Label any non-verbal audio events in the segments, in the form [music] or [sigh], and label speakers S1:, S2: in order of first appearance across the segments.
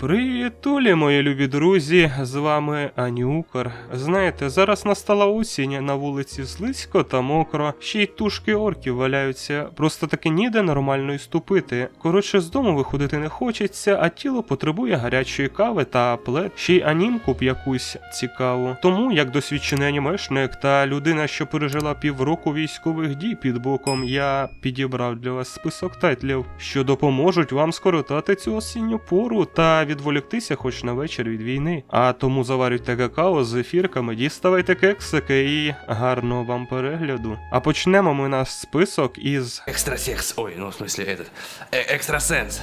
S1: Привітулі, мої любі друзі! З вами Анюкар. Знаєте, зараз настала осінь, на вулиці слизько та мокро, ще й тушки орків валяються, просто таки ніде нормально й ступити. Коротше, з дому виходити не хочеться, а тіло потребує гарячої кави та плед, ще й анімку б якусь цікаву. Тому, як досвідчений анімешник та людина, що пережила півроку військових дій під боком, я підібрав для вас список тайтлів, що допоможуть вам скоротати цю осінню пору та відволіктися хоч на вечір від війни. А тому заварюйте какао з ефірками, діставайте кексики і гарного вам перегляду. А почнемо ми наш список із
S2: Экстрасекс. Ой, ну в смысле этот. э, экстрасенс.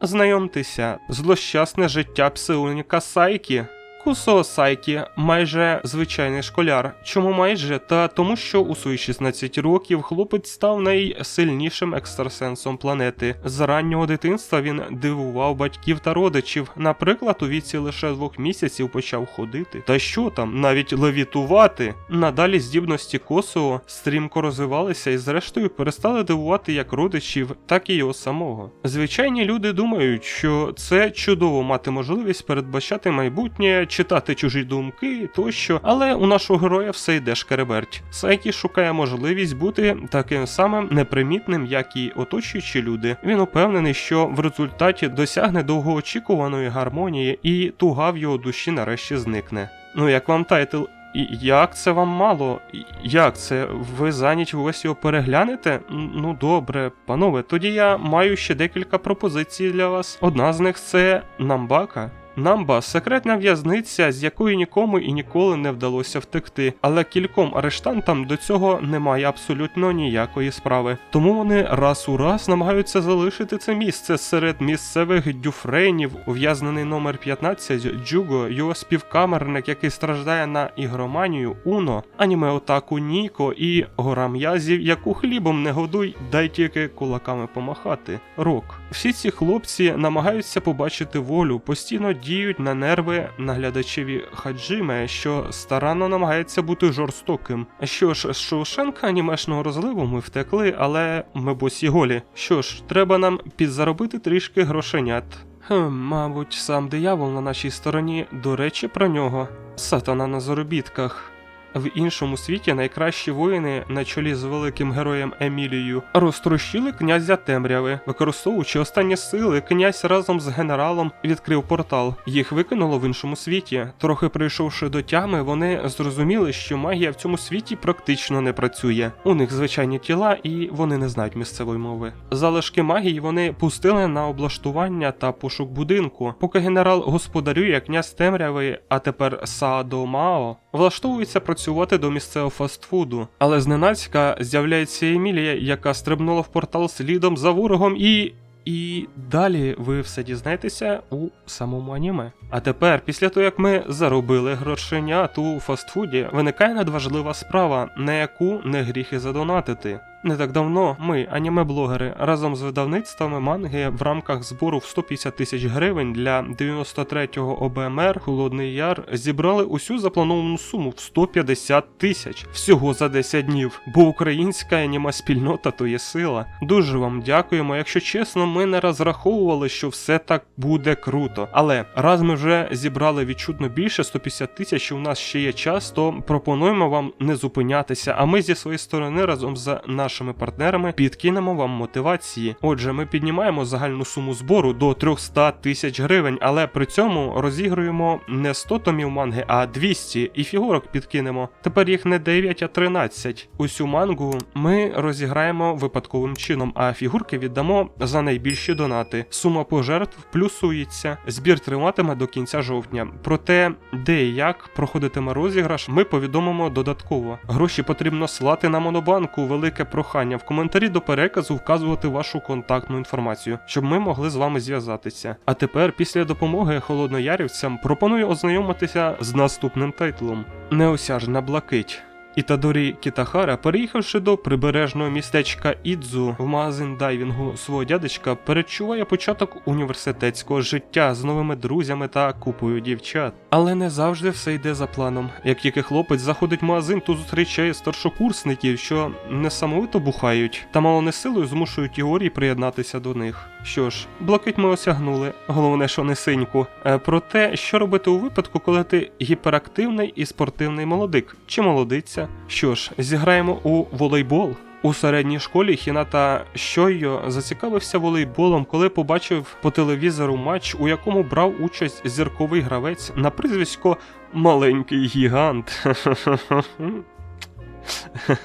S1: Знайомтеся, злощасне життя псилоніка Сайкі. Кусо Сайкі майже звичайний школяр. Чому майже? Та тому, що у свої 16 років хлопець став найсильнішим екстрасенсом планети. З раннього дитинства він дивував батьків та родичів. Наприклад, у віці лише двох місяців почав ходити. Та що там, навіть левітувати. Надалі здібності Косо стрімко розвивалися і зрештою перестали дивувати як родичів, так і його самого. Звичайні люди думають, що це чудово мати можливість передбачати майбутнє, читати чужі думки тощо, але у нашого героя все йде шкереберть. Сайкі шукає можливість бути таким самим непримітним, як і оточуючі люди. Він упевнений, що в результаті досягне довгоочікуваної гармонії, і туга в його душі нарешті зникне. Ну як вам тайтл? І як це вам мало? Як це? Ви зайняті ось його переглянете? Ну добре, панове, тоді я маю ще декілька пропозицій для вас. Одна з них це Намбака. Намба секретна в'язниця, з якої нікому і ніколи не вдалося втекти, але кільком арештантам до цього немає абсолютно ніякої справи. Тому вони раз у раз намагаються залишити це місце серед місцевих дюфрейнів. Ув'язнений номер 15 Джуго, його співкамерник, який страждає на ігроманію Уно, аніме Отаку Ніко і гора м'язів, яку хлібом не годуй, дай тільки кулаками помахати. Рок. Всі ці хлопці намагаються побачити волю, постійно діють на нерви наглядачеві Хаджиме, що старанно намагається бути жорстоким. Що ж, з Шоушенка анімешного розливу ми втекли, але ми босі голі. Що ж, треба нам підзаробити трішки грошенят. Хм, мабуть, сам диявол на нашій стороні, до речі, про нього. Сатана на заробітках. В іншому світі найкращі воїни на чолі з великим героєм Емілією розтрощили князя темряви. Використовуючи останні сили, князь разом з генералом відкрив портал. Їх викинуло в іншому світі. Трохи прийшовши до тями, вони зрозуміли, що магія в цьому світі практично не працює. У них звичайні тіла, і вони не знають місцевої мови. Залишки магії вони пустили на облаштування та пошук будинку. Поки генерал господарює князь темряви, а тепер Саадо Мао, влаштовується працювати до місцевого фастфуду. Але зненацька з'являється Емілія, яка стрибнула в портал слідом за ворогом і. І далі ви все дізнаєтеся у самому аніме. А тепер, після того як ми заробили грошенят у фастфуді, виникає надважлива справа, на яку не гріх і задонатити. Не так давно ми, аніме-блогери, разом з видавництвами манги в рамках збору в 150 тисяч гривень для 93-го ОБМР Холодний Яр зібрали усю заплановану суму в 150 тисяч всього за 10 днів. Бо українська аніме-спільнота то є сила. Дуже вам дякуємо. Якщо чесно, ми не розраховували, що все так буде круто. Але раз ми вже зібрали відчутно більше 150 тисяч, і у нас ще є час, то пропонуємо вам не зупинятися. А ми зі своєї сторони разом з нашими партнерами підкинемо вам мотивації. Отже, ми піднімаємо загальну суму збору до 300 тисяч гривень, але при цьому розігруємо не 100 томів манги, а 200 і фігурок підкинемо. Тепер їх не 9, а 13. Усю мангу ми розіграємо випадковим чином, а фігурки віддамо за найбільші донати. Сума пожертв плюсується. Збір триватиме до кінця жовтня. Проте, де і як проходитиме розіграш, ми повідомимо додатково. Гроші потрібно слати на монобанку. Велике прохання в коментарі до переказу вказувати вашу контактну інформацію, щоб ми могли з вами зв'язатися. А тепер, після допомоги холодноярівцям, пропоную ознайомитися з наступним тайтлом: Неосяжна блакить. Ітадорі Кітахара, переїхавши до прибережного містечка Ідзу в магазин дайвінгу свого дядечка, перечуває початок університетського життя з новими друзями та купою дівчат. Але не завжди все йде за планом. Як тільки хлопець заходить в магазин, то зустрічає старшокурсників, що несамовито бухають, та мало не силою змушують Іорі приєднатися до них. Що ж, блакить ми осягнули, головне, що не синьку. Е, Про те, що робити у випадку, коли ти гіперактивний і спортивний молодик чи молодиця. Що ж, зіграємо у волейбол. У середній школі Хіната Щойо зацікавився волейболом, коли побачив по телевізору матч, у якому брав участь зірковий гравець на прізвисько Маленький гігант.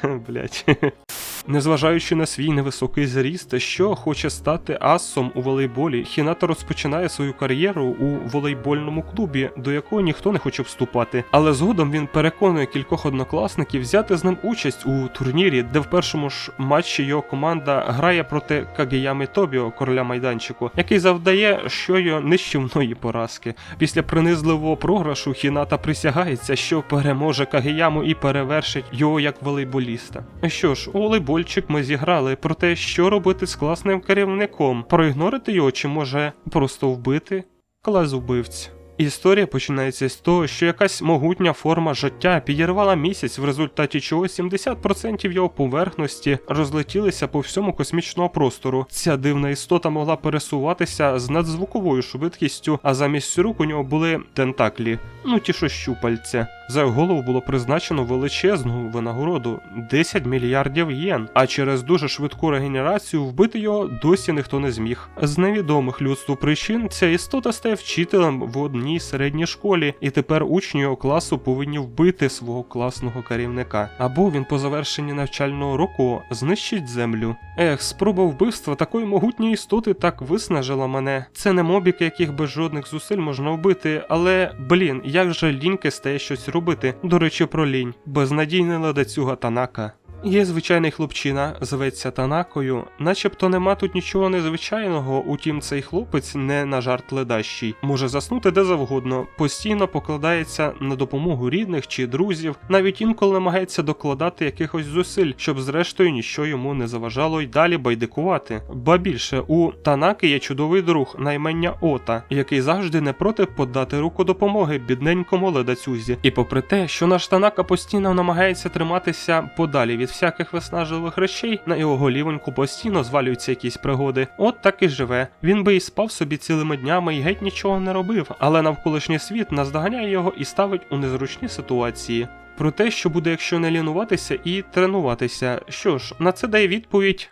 S1: [laughs] Блять. Незважаючи на свій невисокий зріст, що хоче стати асом у волейболі, Хіната розпочинає свою кар'єру у волейбольному клубі, до якого ніхто не хоче вступати. Але згодом він переконує кількох однокласників взяти з ним участь у турнірі, де в першому ж матчі його команда грає проти Кагеями Тобіо, короля майданчику, який завдає щойо нищівної поразки. Після принизливого програшу Хіната присягається, що переможе Кагеяму і перевершить його як волейболіста. Що ж, у волейбольчик ми зіграли про те, що робити з класним керівником, проігнорити його чи може просто вбити клас убивць. Історія починається з того, що якась могутня форма життя підірвала місяць, в результаті чого 70% його поверхності розлетілися по всьому космічному простору. Ця дивна істота могла пересуватися з надзвуковою швидкістю, а замість рук у нього були тентаклі, ну ті що щупальця. За його голову було призначено величезну винагороду 10 мільярдів єн. А через дуже швидку регенерацію вбити його досі ніхто не зміг. З невідомих людству причин ця істота стає вчителем в одній середній школі, і тепер учні його класу повинні вбити свого класного керівника. Або він по завершенні навчального року знищить землю. Ех, спроба вбивства такої могутньої істоти так виснажила мене. Це не мобіки, яких без жодних зусиль можна вбити, але блін, як же ліньки стає щось робити. До речі, про лінь. Безнадійна ледацюга Танака. Є звичайний хлопчина, зветься Танакою, начебто нема тут нічого незвичайного, утім цей хлопець не на жарт ледащий, може заснути де завгодно, постійно покладається на допомогу рідних чи друзів, навіть інколи намагається докладати якихось зусиль, щоб зрештою ніщо йому не заважало й далі байдикувати. Ба більше, у Танаки є чудовий друг на імення Ота, який завжди не проти подати руку допомоги бідненькому ледацюзі. І попри те, що наш Танака постійно намагається триматися подалі від всяких виснажливих речей, на його голівоньку постійно звалюються якісь пригоди. От так і живе. Він би і спав собі цілими днями і геть нічого не робив, але навколишній світ наздоганяє його і ставить у незручні ситуації. Про те, що буде, якщо не лінуватися і тренуватися. Що ж, на це дає відповідь.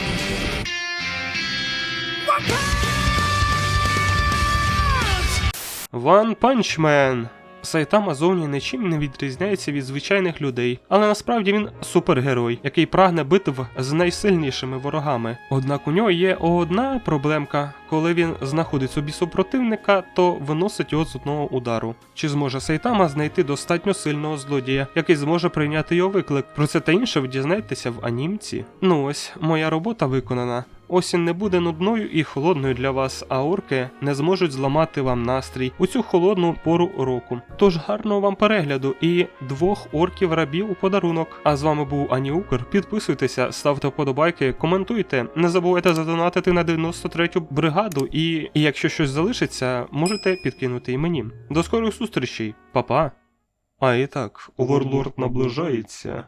S1: One Punch Man. Сайтама зовні нічим не відрізняється від звичайних людей, але насправді він супергерой, який прагне битв з найсильнішими ворогами. Однак у нього є одна проблемка: коли він знаходить собі супротивника, то виносить його з одного удару. Чи зможе Сайтама знайти достатньо сильного злодія, який зможе прийняти його виклик? Про це та інше ви дізнаєтеся в анімці. Ну ось, моя робота виконана. Осінь не буде нудною і холодною для вас, а орки не зможуть зламати вам настрій у цю холодну пору року. Тож гарного вам перегляду і двох орків рабів у подарунок. А з вами був Аніукр. Підписуйтеся, ставте вподобайки, коментуйте. Не забувайте задонатити на 93-ю бригаду, і, і якщо щось залишиться, можете підкинути і мені. До скорих зустрічей, Па-па! А і так, Оверлорд наближається.